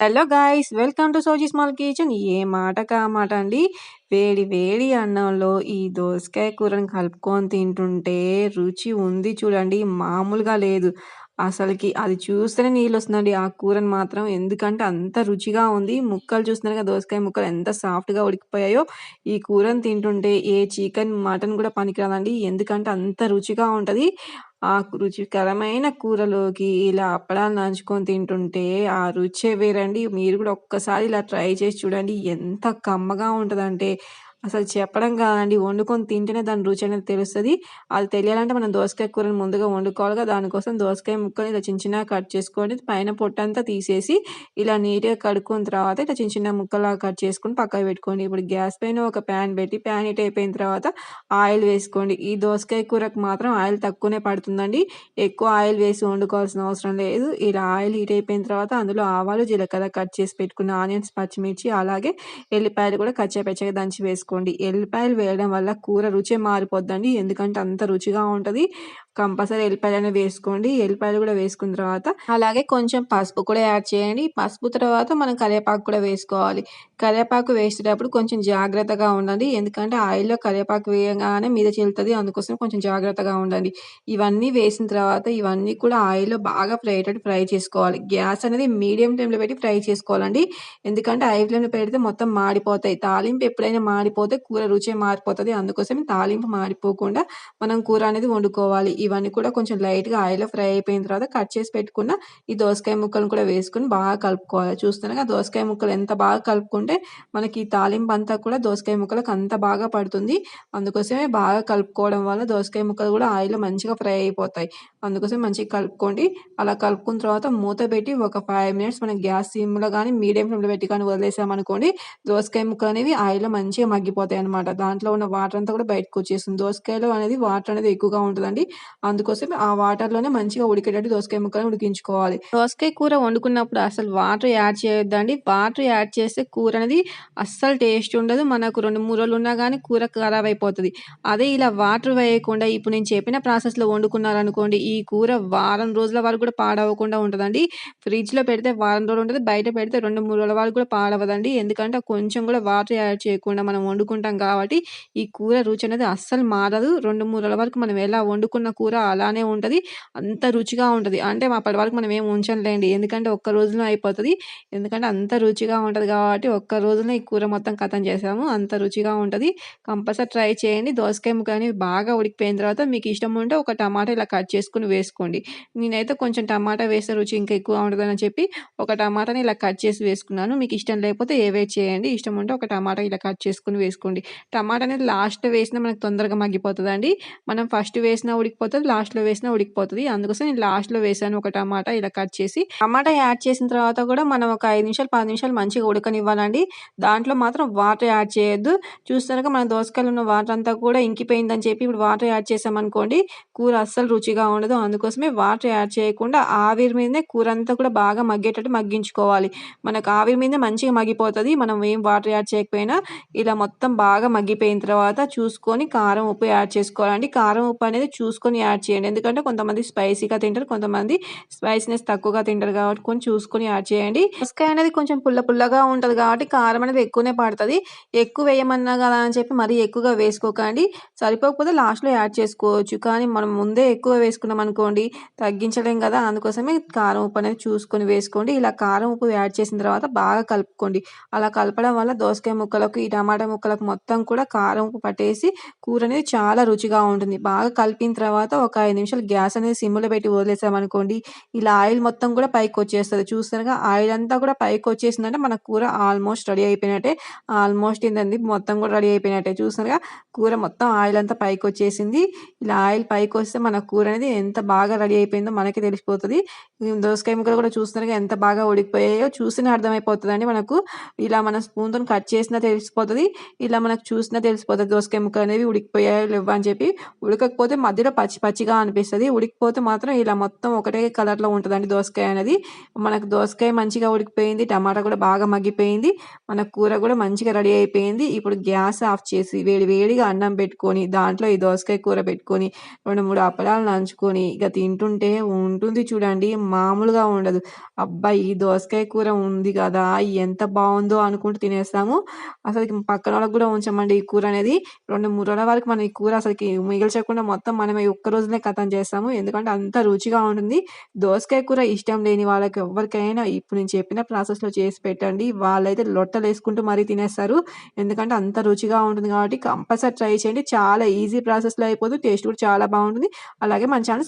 Hello guys welcome to Sowji small kitchen. ఏ మాట మాట అండి? వేడి వేడి అన్నంలో ఈ దోసకాయ కూరని కలుపుకొని తింటుంటే రుచి ఉంది చూడండి మామూలుగా లేదు. అసలుకి అది చూస్తేనే నీళ్ళు వస్తుందండి. ఆ కూరని మాత్రం ఎందుకంటే అంత రుచిగా ఉంది. ముక్కలు చూస్తున్నారు కదా దోసకాయ ముక్కలు ఎంత సాఫ్ట్గా ఉడికిపోయాయో. ఈ కూరని తింటుంటే ఏ చికెన్ మటన్ కూడా పనికిరాదండి. ఎందుకంటే అంత రుచిగా ఉంటుంది. ఆ రుచికరమైన కూరలోకి ఇలా అప్పడాలు నంచుకొని తింటుంటే ఆ రుచే వేరండి. మీరు కూడా ఒక్కసారి ఇలా ట్రై చేసి చూడండి. ఎంత కమ్మగా ఉంటదంటే అసలు చెప్పడం కాదండి. వండుకొని తింటేనే దాని రుచి అనేది తెలుస్తుంది అది తెలియాలంటే మనం దోసకాయ కూరని ముందుగా వండుకోవాలిగా. దానికోసం దోసకాయ ముక్కలు ఇలా చిన్న చిన్నగా కట్ చేసుకొని పైన పొట్టంతా తీసేసి ఇలా నీట్‌గా కడుక్కున్న తర్వాత ఇట్లా చిన్న చిన్న ముక్కల్లాగా కట్ చేసుకొని పక్కకు పెట్టుకోండి. ఇప్పుడు గ్యాస్ పైన ఒక ప్యాన్ పెట్టి ప్యాన్ హీట్ అయిపోయిన తర్వాత ఆయిల్ వేసుకోండి. ఈ దోసకాయ కూరకు మాత్రం ఆయిల్ తక్కువనే పడుతుందండి. ఎక్కువ ఆయిల్ వేసి వండుకోవాల్సిన అవసరం లేదు. ఇలా ఆయిల్ హీట్ అయిపోయిన తర్వాత అందులో ఆవాలు, జీలకర్ర కట్ చేసి పెట్టుకున్న ఆనియన్స్, పచ్చిమిర్చి అలాగే ఎల్లిపాయలు కూడా కచ్చా పచ్చగా దంచి వేసుకోండి. వేసుకోండి ఎల్లిపాయలు వేయడం వల్ల కూర రుచి మారిపోద్దండి. ఎందుకంటే అంత రుచిగా ఉంటుంది. కంపల్సరీ ఎల్లిపాయలు వేసుకోండి. ఎల్లిపాయలు కూడా వేసుకున్న తర్వాత అలాగే కొంచెం పసుపు కూడా యాడ్ చేయండి. పసుపు తర్వాత మనం కరివేపాకు కూడా వేసుకోవాలి. కరివేపాకు వేసేటప్పుడు కొంచెం జాగ్రత్తగా ఉండండి. ఎందుకంటే ఆయిల్లో కరివేపాకు వేయగానే మీద చెల్లుతుంది. అందుకోసం కొంచెం జాగ్రత్తగా ఉండండి. ఇవన్నీ వేసిన తర్వాత ఇవన్నీ కూడా ఆయిల్లో బాగా ఫ్రై అయ్యేటట్టు ఫ్రై చేసుకోవాలి. గ్యాస్ అనేది మీడియం ఫ్లేమ్లో పెట్టి ఫ్రై చేసుకోవాలండి. ఎందుకంటే హై ఫ్లేమ్లో పెడితే మొత్తం మాడిపోతాయి. తాలింపు ఎప్పుడైనా మాడిపోతే కూర రుచి మారిపోతుంది. అందుకోసం తాలింపు మాడిపోకుండా మనం కూర అనేది వండుకోవాలి. ఇవన్నీ కూడా కొంచెం లైట్గా ఆయిల్లో ఫ్రై అయిపోయిన తర్వాత కట్ చేసి పెట్టుకున్న ఈ దోసకాయ ముక్కలను కూడా వేసుకుని బాగా కలుపుకోవాలి. చూస్తున్నాగా దోసకాయ ముక్కలు ఎంత బాగా కలుపుకుంటే మనకి తాలింపు అంతా కూడా దోసకాయ ముక్కలకు అంత బాగా పడుతుంది. అందుకోసమే బాగా కలుపుకోవడం వల్ల దోసకాయ ముక్కలు కూడా ఆయిల్లో మంచిగా ఫ్రై అయిపోతాయి. అందుకోసం మంచిగా కలుపుకోండి. అలా కలుపుకున్న తర్వాత మూత పెట్టి ఒక ఫైవ్ మినిట్స్ మనం గ్యాస్ సిమ్లో కానీ మీడియం ఫ్లేమ్లో పెట్టి కానీ వదిలేసామనుకోండి దోసకాయ ముక్కలు అనేవి ఆయిల్లో మంచిగా మగ్గిపోతాయి అనమాట దాంట్లో ఉన్న వాటర్ అంతా కూడా బయటకు వచ్చేస్తుంది. దోసకాయలో అనేది వాటర్ అనేది ఎక్కువగా ఉంటుందండి. అందుకోసం ఆ వాటర్లోనే మంచిగా ఉడికేటట్టు దోసకాయ ముక్కలు ఉడికించుకోవాలి. దోసకాయ కూర వండుకున్నప్పుడు అసలు వాటర్ యాడ్ చేయొద్దండి. వాటర్ యాడ్ చేస్తే కూర అనేది అస్సలు టేస్ట్ ఉండదు. మనకు రెండు మూడు రోజులు ఉన్నా కానీ కూర ఖరాబ్ అయిపోతుంది. అదే ఇలా వాటర్ వేయకుండా ఇప్పుడు నేను చెప్పిన ప్రాసెస్లో వండుకున్నారనుకోండి ఈ కూర వారం రోజుల వరకు కూడా పాడవకుండా ఉంటుందండి. ఫ్రిడ్జ్లో పెడితే వారం రోజులు ఉంటుంది. బయట పెడితే రెండు మూడు రోజుల వరకు కూడా పాడవదండి. ఎందుకంటే కొంచెం కూడా వాటర్ యాడ్ చేయకుండా మనం వండుకుంటాం కాబట్టి ఈ కూర రుచి అనేది అస్సలు మారదు. రెండు మూడు రోజుల వరకు మనం ఎలా వండుకున్న కూర అలానే ఉంటుంది. అంత రుచిగా ఉంటుంది. అంటే అప్పటి వరకు మనం ఏం ఉంచంలేండి ఎందుకంటే ఒక్క రోజులో అయిపోతుంది. ఎందుకంటే అంత రుచిగా ఉంటుంది కాబట్టి ఒక్క రోజులో ఈ కూర మొత్తం కథం చేసాము. అంత రుచిగా ఉంటుంది. కంపల్సరీ ట్రై చేయండి. దోసకాయ ముక్కని బాగా ఉడికిపోయిన తర్వాత మీకు ఇష్టం ఉంటే ఒక టమాటా ఇలా కట్ చేసుకుని వేసుకోండి. నేనైతే కొంచెం టమాటా వేస్తే రుచి ఇంకా ఎక్కువ ఉండదని చెప్పి ఒక టమాటాని ఇలా కట్ చేసి వేసుకున్నాను. మీకు ఇష్టం లేకపోతే ఏవే చేయండి ఇష్టం ఉంటే ఒక టమాటా ఇలా కట్ చేసుకుని వేసుకోండి. టమాటా అనేది లాస్ట్లో వేసినా మనకు తొందరగా మగ్గిపోతుందండి మనం ఫస్ట్ వేసినా ఉడికిపోతుంది లాస్ట్లో వేసినా ఉడికిపోతుంది. అందుకోసం నేను లాస్ట్లో వేసాను ఒక టమాటా ఇలా కట్ చేసి. టమాటా యాడ్ చేసిన తర్వాత కూడా మనం ఒక ఐదు నిమిషాలు పది నిమిషాలు మంచిగా ఉడకనివ్వాలండి. దాంట్లో మాత్రం వాటర్ యాడ్ చేయొద్దు. చూస్తారుగా మన దోసకాయలు ఉన్న వాటర్ అంతా కూడా ఇంకిపోయిందని చెప్పి ఇప్పుడు వాటర్ యాడ్ చేసామనుకోండి కూర అస్సలు రుచిగా ఉండదు. అందుకోసమే వాటర్ యాడ్ చేయకుండా ఆవిరి మీదనే కూర అంతా కూడా బాగా మగ్గేటట్టు మగ్గించుకోవాలి. మనకు ఆవిరి మీదే మంచిగా మగ్గిపోతుంది. మనం ఏం వాటర్ యాడ్ చేయకపోయినా ఇలా మొత్తం బాగా మగ్గిపోయిన తర్వాత చూసుకొని కారం ఉప్పు యాడ్ చేసుకోవాలండి. కారం ఉప్పు అనేది చూసుకొని యాడ్ చేయండి. ఎందుకంటే కొంతమంది స్పైసీగా తింటారు కొంతమంది స్పైసీనెస్ తక్కువగా తింటారు కాబట్టి కొంచెం చూసుకొని యాడ్ చేయండి. దోసకాయ అనేది కొంచెం పుల్ల పుల్లగా ఉంటుంది కాబట్టి కారం అనేది ఎక్కువనే పడుతుంది. ఎక్కువ వేయమన్నా కదా అని చెప్పి మరీ ఎక్కువగా వేసుకోకండి. సరిపోకపోతే లాస్ట్లో యాడ్ చేసుకోవచ్చు. కానీ మనం ముందే ఎక్కువ వేసుకున్నాం అనుకోండి తగ్గించలేం కదా! అందుకోసమే కారం ఉప్పు అనేది చూసుకొని వేసుకోండి. ఇలా కారం ఉప్పు యాడ్ చేసిన తర్వాత బాగా కలుపుకోండి. అలా కలపడం వల్ల దోసకాయ ముక్కలకు ఈ టమాటా ముక్కలకు మొత్తం కూడా కారం ఉప్పు పట్టేసి కూర అనేది చాలా రుచిగా ఉంటుంది. బాగా కలిపిన తర్వాత ఒక ఐదు నిమిషాలు గ్యాస్ అనేది సిమ్లో పెట్టి వదిలేసామనుకోండి ఇలా ఆయిల్ మొత్తం కూడా పైకి వచ్చేస్తుంది. చూస్తారుగా ఆయిల్ అంతా కూడా పైకి వచ్చేసిందంటే మన కూర ఆల్మోస్ట్ రెడీ అయిపోయినట్టే. ఆల్మోస్ట్ ఏంటండి మొత్తం కూడా రెడీ అయిపోయినట్టే. చూస్తారుగా కూర మొత్తం ఆయిల్ అంతా పైకి వచ్చేసింది. ఇలా ఆయిల్ పైకి వస్తే మన కూర అనేది ఎంత బాగా రెడీ అయిపోయిందో మనకి తెలిసిపోతుంది. దోసకాయ ముక్కలు కూడా చూస్తున్నారుగా ఎంత బాగా ఉడికిపోయాయో చూసినా అర్థమైపోతుందండి మనకు. ఇలా మన స్పూన్తో కట్ చేసినా తెలిసిపోతుంది ఇలా మనకు చూసినా తెలిసిపోతుంది దోసకాయ ముక్కలు అనేవి ఉడికిపోయాయో లేవా అని చెప్పి. ఉడకకపోతే మధ్యలో పచ్చి పచ్చిగా అనిపిస్తుంది. ఉడికిపోతే మాత్రం ఇలా మొత్తం ఒకటే కలర్లో ఉంటుందండి దోసకాయ అనేది. మనకు దోసకాయ మంచిగా ఉడికిపోయింది టమాటా కూడా బాగా మగ్గిపోయింది మన కూర కూడా మంచిగా రెడీ అయిపోయింది. ఇప్పుడు గ్యాస్ ఆఫ్ చేసి వేడి వేడిగా అన్నం పెట్టుకొని దాంట్లో ఈ దోసకాయ కూర పెట్టుకొని రెండు మూడు అప్పడాలు నంచుకొని కానీ ఇక తింటుంటే ఉంటుంది చూడండి మామూలుగా ఉండదు. అబ్బా! ఈ దోసకాయ కూర ఉంది కదా! ఎంత బాగుందో అనుకుంటూ తినేస్తాము. అసలు పక్కన వాళ్ళకి కూడా ఉంచమండి ఈ కూర అనేది. 2, 3 రోజుల వరకు మనం ఈ కూర అసలుకి మిగిల్చకుండా మొత్తం మనమే ఒక్క రోజునే కథం చేస్తాము. ఎందుకంటే అంత రుచిగా ఉంటుంది. దోసకాయ కూర ఇష్టం లేని వాళ్ళకి ఎవ్వరికైనా ఇప్పుడు నేను చెప్పిన ప్రాసెస్‌లో చేసి పెట్టండి. వాళ్ళైతే లొట్టలు వేసుకుంటూ మరీ తినేస్తారు. ఎందుకంటే అంత రుచిగా ఉంటుంది కాబట్టి కంపల్సరీ ట్రై చేయండి. చాలా ఈజీ ప్రాసెస్‌లో అయిపోతుంది. టేస్ట్ కూడా చాలా బాగుంటుంది అలాగే మన ఛానల్